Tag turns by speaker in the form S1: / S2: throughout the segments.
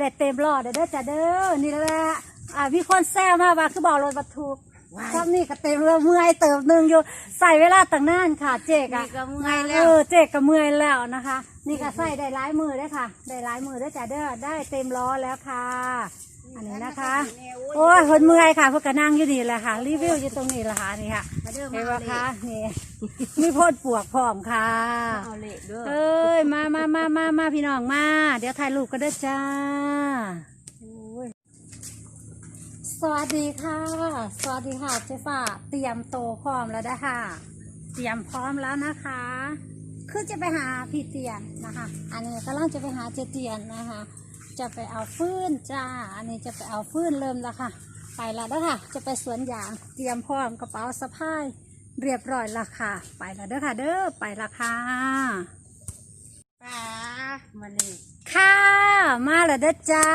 S1: ได้เต็มรอดเด้อเด้อจ้าเด้อนี่แหละอ่ามีคนแซวมาว่าคือบอกรถบรรทุก
S2: ว้าย
S1: ซ้ำนี่ก็เต็มแล้วเมื่อยเติมหนึ่งอยู่ใส่เวลาตั้งนานค่ะ เจ๊กอะ
S2: นี่ก็เมื่อยแล้ว
S1: เออเจ๊กก็เมื่อยแล้วนะคะ นี่ก็ใส่ได้หลายมือได้อค่ะ ได้หลายมือได้อจ้าเด้อได้เต็มล้อแล้วค่ะ อันนี้นะคะ โอ้ยคนเมื่อยค่ะเพวกก็นั่งอยู่นี่แหละค่ะ รีวิวอยู่ตรงนี้แหละค่ะนี่ค่ะ
S2: มาเด้อ
S1: เห็
S2: มาน
S1: ไหม
S2: เอา
S1: คะ
S2: เละ
S1: นี่มีโพ่นปวกพร้อมค่ะ
S2: เอาเละเด้อ
S1: เอ้ยมามามามามาพี่น้องมา เดี๋ยวถ่ายรูปกันด้วยจ้าโอ้ยสวัสดีค่ะ สวัสดีค่ะเจ๊ฟ้าเตรียมโตวพร้อมแล้วนะค่ะเตรียมพร้อมแล้วนะคะ คือจะไปหาพี่เตียนนะคะ อันนี้กำลังจะไปหาเจเตียนนะคะ จะไปเอาฟืนจ้า อันนี้จะไปเอาฟืนเริ่มแล้วค่ะ ไปแล้วนะคะ จะไปสวนยาง เตรียมพร้อมกระเป๋าสะพาย เรียบร้อยและค่ะ ไปแล้วเด้อค่ะ เด้อ ไปและค่ะ
S2: ป้ามานี่
S1: ค่ะ มาแล้วเด้อจ้า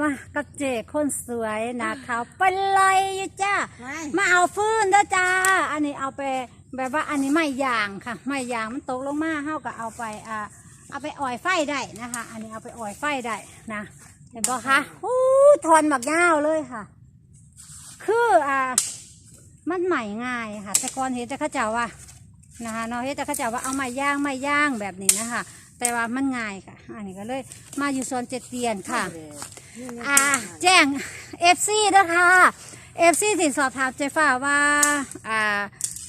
S1: มากับเจคนสวยนะคะไปลอยอยู่จ้า
S2: ไม่
S1: มาเอาฟืนเด้อจ้า อันนี้เอาไปแบบว่าอันนี้ไม่ยางค่ะ ไม่ยางมันตกลงมาเฮาก็เอาไปอ่า เอาไปอ่อยไฟได้นะคะ อันนี้เอาไปอ่อยไฟได้นะเห็นปะคะอู้ทอนบักยาวเลยค่ะ คืออ่ามันใหม่ง่ายค่ะ แต่ก่อนเห็นแต่เข้าเจ้าว่านะคะเนาะเห็นแต่เข้าเจ้าว่าเอาไม้ย่างไม้ย่างแบบนี้นะคะ แต่ว่ามันง่ายค่ะ อันนี้ก็เลยมาอยู่โซนเจ็ดเตียนค่ะอ่าแจ้งเอฟซีนะคะเอฟซีที่สอบถามเจฟ้าว่าอ่า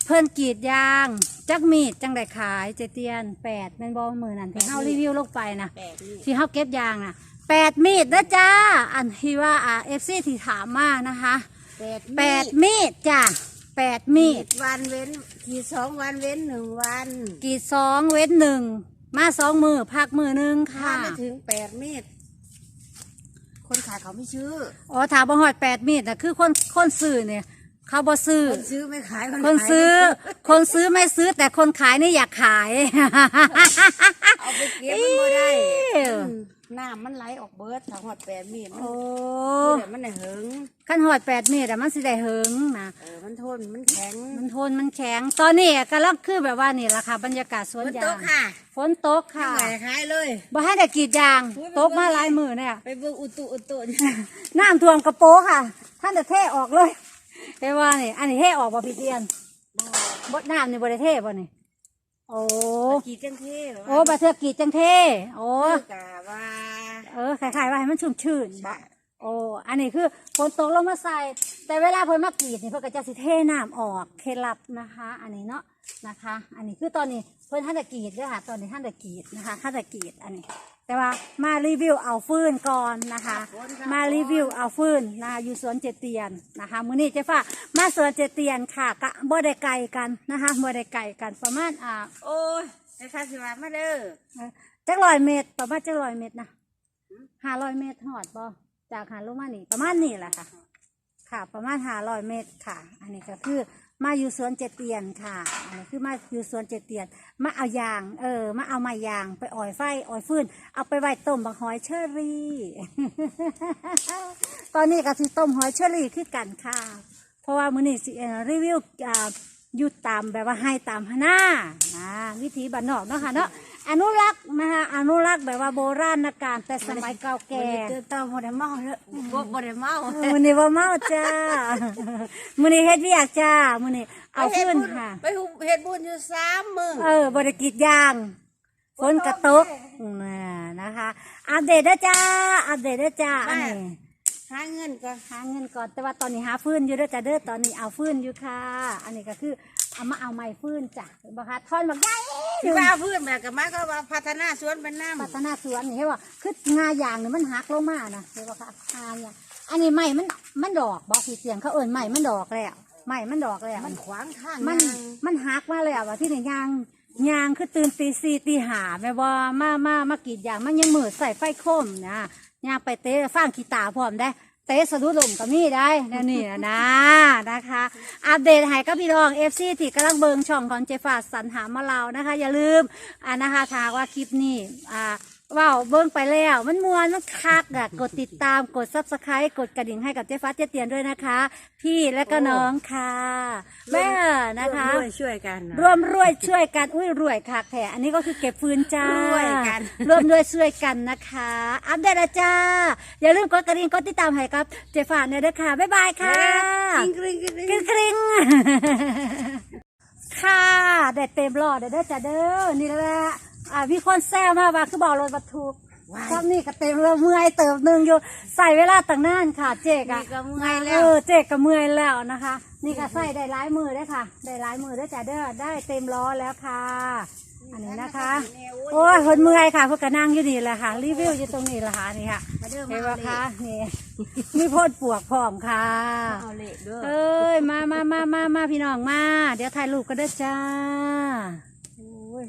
S1: เพิ่นกรีดยาง จักมีดจังได้ขายเจเตียนแปดเป็นบอมือนั่นที่เฮารีวิวลงไปนะ
S2: แปดนี่
S1: ที่เฮาเก็บยางนะแปดมีดนะจ้าอันที่ว่าอ่าเอฟซีที่ถามมานะคะ
S2: แปด
S1: แปดมีดจ้าแปดมีด
S2: วันเว้นกี่สองวันเว้นหนึ่งวัน
S1: กรีดสองเว้นหนึ่งมาสองมือพักมือหนึ่ง
S2: ถ้า
S1: ค่ะ
S2: ไม่ถึงแปดเมตรคนขายเขาไม่ชื่อ
S1: อ๋อถามบ่ฮอดแปดมีดนะคือคนคนซื้อเนี่ย เขาบ่ซื้อ
S2: คนซื้อไม่ขาย
S1: คน
S2: ขาย
S1: ซื้อ คนซื้อไม่ซื้อ แต่คนขายนี่อยากขาย
S2: เอาไปเก็บมันไม่ได้
S1: เอ้ย
S2: อืมน้ำมันไหลออกเบิดถ้าหอดแปดเมตรมัน
S1: โอ้
S2: เดี๋ยวมันได้เหิง
S1: ขั้นหอดแปดเมตรอะมันสิได้เหิงนะ
S2: เออมันทนมันแข็ง
S1: มันทนมันแข็ง ตอนนี้ก็ลังคือแบบว่านี่แหละค่ะ บรรยากาศสวน
S2: ฝน
S1: ยา
S2: ต
S1: ง
S2: กค่ะ
S1: ฝนตก
S2: ข้า
S1: ค่ะ
S2: งไหนขายเลย
S1: บ่ให้แต่กรีดยาง
S2: อุ๊ย
S1: ตกมาหลายมือเนี่ย
S2: ไปเบิ่งอุตุอุตุ
S1: น้ำท่วมกระโปรงค่ะ ท่านจะเทออกเลย แต่ว่านี่อันนี้เทออกบ่พี่เตียนบดน้ำนี่บ่ได้เทบ่นี่โอ้
S2: กี่จังเท่เหร
S1: โอ้บาเทือกกรีดจังเทโอ้
S2: กะว่า
S1: เออคล้ายๆว่าให้มันชุ่มชื่น
S2: บะ
S1: โอ้อันนี้คือฝนตกลงมาใส่ แต่เวลาเพิ่นมากรีดนี่เพิ่นก็จะสิเทน้ำออกเคล็ดลับนะคะ อันนี้เนาะนะคะ อันนี้คือตอนนี้เพิ่นท่านตะกรีดด้วยค่ะ ตอนนี้ท่านตะกรีดนะคะท่านตะกรีดอันนี้ แต่ว่ามารีวิวเอาฟืนก่อนนะคะ มารีวิวเอาฟืนนะคะอยู่สวนเจเตียนนะคะมื้อนี้เจ๊ฟ้ามาสวนเจเตียนค่ะกะบ่ได้ไกลกันนะคะบ่ได้ไกลกันประมาณอ่า
S2: โอ้ยไอ้ข้าสิว่ามาเด้อ
S1: จักร้อยเมตรประมาณจักร้อยเมตรนะห้าร้อยเมตรหอดบ่จากหาลงมานี่ประมาณนี้แหละค่ะ ค่ะ ประมาณห้าร้อยเมตรค่ะ อันนี้ก็คือมาอยู่สวนเจเตียนค่ะอันนี้คือมาอยู่สวนเจเตียน มาเอายาง เออ มาเอาม้ยางไปอ่อยไฟอ่อยฟืนเอาไปไว้ต้มบักหอยเชอรี่ ตอนนี้ก็สิต้มหอยเชอรี่คือกันค่ะ เพราะว่ามื้อนี้สิเอ่อรีวิวอ่าอยู่ตามแบบว่าให้ตามหน้าอ่าวิถีบ้านนอกเนาะค่ะเนาะ อนุรักษ์นะคะอนุรักษ์แบบว่าโบราณการแต่สมัยเก่าแก่
S2: เจอเต้าบ่ได้เมาเด้อบ่บ่ได้เมา
S1: เออมื้อนี้ว่าเมาจ้ามื้อนี้เฮ็ดเวียกจ้ามื้อนี้เอา
S2: ไปฮ็ด
S1: ขึ้น
S2: บุญ
S1: ค่ะ
S2: ไปหุบเฮ็ดบุญอยู่สามมื้อ
S1: เออบริกิจยางฝนกระตกน่ะนะคะ อัปเดตนะจ้าอัปเดตนะจ้าอันนี้
S2: หาเงินก่อน
S1: หาเงินก่อนแต่ว่าตอนนี้หาฟืนอยู่เด้อจ้าเด้อตอนนี้เอาฟืนอยู่ค่ะ อันนี้ก็คือ เอามาเอาไม้ฟืนจ้ะบ่คะทอนบักใหญ่
S2: สิว่าพื้นแบบก็มาก็ว่าพัฒนาสวนเป็นน้ำ
S1: พัฒนาสวนนี่เห็นว่าคืองายางนี่มันหักลงมานะเห็นว่าค่ะงายางอันนี้ไม้มันมันดอกบอกพี่เสียงเขาเอิ้นไม้มันดอกแล้วไม้มันดอกแล้ว
S2: มันขวางทาง
S1: มัน
S2: ยาง
S1: มันหักมาเลยอะว่าที่นี่ยางยางคือตื่นตีสี่ตีหาแม่บ่มามามากรีดยางมันยังมืดใส่ไฟคมนะยางไปเตะฟางกีตาร์พร้อมได้ เตะสะดุดลมก็มีได้นะนี่นะนะนะคะ อัปเดตให้กับพี่น้องเอฟซีที่กำลังเบิงช่องของเจฟาสันหามาเรานะคะ อย่าลืมอ่านะคะถ้าว่าคลิปนี้อ่า ว้าวเบิ้งไปแล้ว มันมวนมันคักอะกดติดตามกดซับสไครต์กดกระดิ่งให้กับเจ๊ฟ้าเจ๊เตียนด้วยนะคะ พี่และก็น้องค่ะแม่นะคะ
S2: ร่วมด้วยช่วยกันนะ
S1: ร่วมรวยช่วยกันอุ้ยรวยค่ะแถอันนี้ก็คือเก็บฟืนจ้าร
S2: วยกัน
S1: ร่วมด้วยช่วยกันนะคะ อัปเดตนะจ้า อย่าลืมกดกระดิ่งกดติดตามให้กับเจ๊ฟ้าเนี่ยด้วยค่ะบ๊ายบายค่ะ
S2: กริ๊งกริ๊งกริ๊ง
S1: กริ๊งกริ๊งค่ะได้เต็มหลอดได้อจ้าเด้อนี่แหละ อ่ามีคนแซวมาว่าคือบอกรถบรรทุก
S2: ว้าย
S1: ครับนี่ก็เต็มแล้วเมื่อยเติมหนึ่งอยู่ใส่เวลาตั้งนานค่ะ เจ๊กอะ
S2: นี่ก็เมื่อยแล้ว
S1: เออเจ๊ก็เมื่อยแล้วนะคะ นี่ก็ใส่ได้หลายมือได้อค่ะ ได้หลายมือได้อจ้าเด้อได้เต็มล้อแล้วค่ะ อันนี้นะคะ โอ้ยคนเมื่อยค่ะเพื่อก็นั่งอยู่นี่แหละค่ะ รีวิวอยู่ตรงนี้แหละค่ะนี่ค่ะ
S2: มาเด้อ
S1: เห็
S2: มาน
S1: ไหม
S2: เอา
S1: คะ
S2: เละ
S1: นี่มีโพ่นปวกพร้อมค่ะ
S2: เอาเละเด้อ
S1: เอ้ยมามามามามาพี่น้องมา เดี๋ยวถ่ายรูปกันเด้อจ้า